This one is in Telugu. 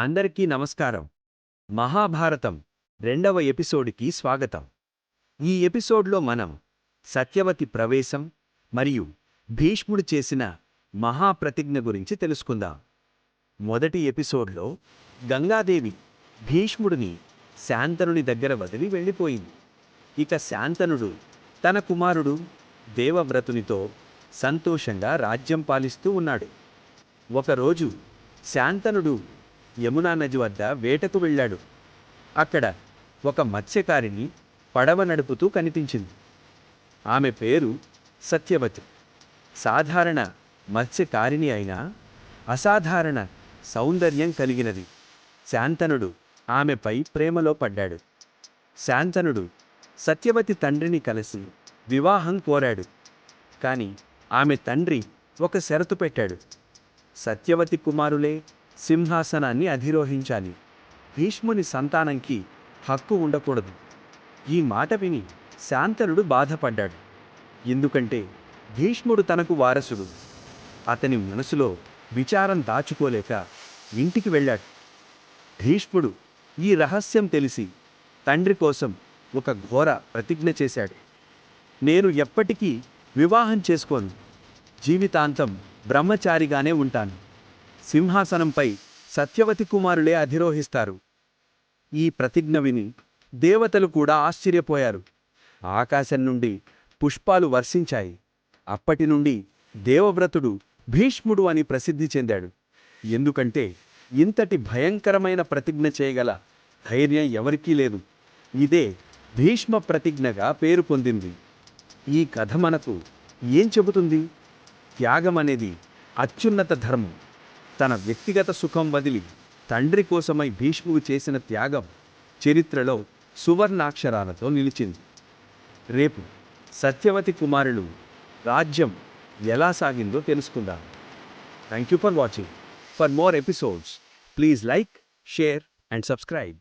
అందరికీ నమస్కారం. మహాభారతం రెండవ ఎపిసోడ్కి స్వాగతం. ఈ ఎపిసోడ్లో మనం సత్యవతి ప్రవేశం మరియు భీష్ముడు చేసిన మహాప్రతిజ్ఞ గురించి తెలుసుకుందాం. మొదటి ఎపిసోడ్లో గంగాదేవి భీష్ముడిని శాంతనుని దగ్గర వదిలి వెళ్ళిపోయింది. ఇక శాంతనుడు తన కుమారుడు దేవవ్రతునితో సంతోషంగా రాజ్యం పాలిస్తూ ఉన్నాడు. ఒకరోజు శాంతనుడు యమునా నది వద్ద వేటకు వెళ్ళాడు. అక్కడ ఒక మత్స్యకారిని పడవ నడుపుతూ కనిపించింది. ఆమె పేరు సత్యవతి. సాధారణ మత్స్యకారిణి అయినా అసాధారణ సౌందర్యం కలిగినది. శాంతనుడు ఆమెపై ప్రేమలో పడ్డాడు. శాంతనుడు సత్యవతి తండ్రిని కలిసి వివాహం కోరాడు. కానీ ఆమె తండ్రి ఒక షరతు పెట్టాడు. సత్యవతి కుమారులే సింహాసనాన్ని అధిరోహించాలి. భీష్ముని సంతానంకి హక్కు ఉండకూడదు. ఈ మాట విని శాంతనుడు బాధపడ్డాడు. ఎందుకంటే భీష్ముడు తనకు వారసుడు. అతని మనసులో విచారం దాచుకోలేక ఇంటికి వెళ్ళాడు. భీష్ముడు ఈ రహస్యం తెలిసి తండ్రి కోసం ఒక ఘోర ప్రతిజ్ఞ చేశాడు. నేను ఎప్పటికీ వివాహం చేసుకోను. జీవితాంతం బ్రహ్మచారిగానే ఉంటాను. సింహాసనంపై సత్యవతి కుమారులే అధిరోహిస్తారు. ఈ ప్రతిజ్ఞ విని దేవతలు కూడా ఆశ్చర్యపోయారు. ఆకాశం నుండి పుష్పాలు వర్షించాయి. అప్పటి నుండి దేవవ్రతుడు భీష్ముడు అని ప్రసిద్ధి చెందాడు. ఎందుకంటే ఇంతటి భయంకరమైన ప్రతిజ్ఞ చేయగల ధైర్యం ఎవరికీ లేదు. ఇదే భీష్మ ప్రతిజ్ఞగా పేరు పొందింది. ఈ కథ మనకు ఏం చెబుతుంది? త్యాగం అనేది అత్యున్నత ధర్మం. తన వ్యక్తిగత సుఖం వదిలి తండ్రి కోసమై భీష్ముడు చేసిన త్యాగం చరిత్రలో సువర్ణాక్షరాలతో నిలిచింది. రేపు సత్యవతి కుమారులు రాజ్యం ఎలా సాగిందో తెలుసుకుందాం. Thank you for watching for more episodes please like share and subscribe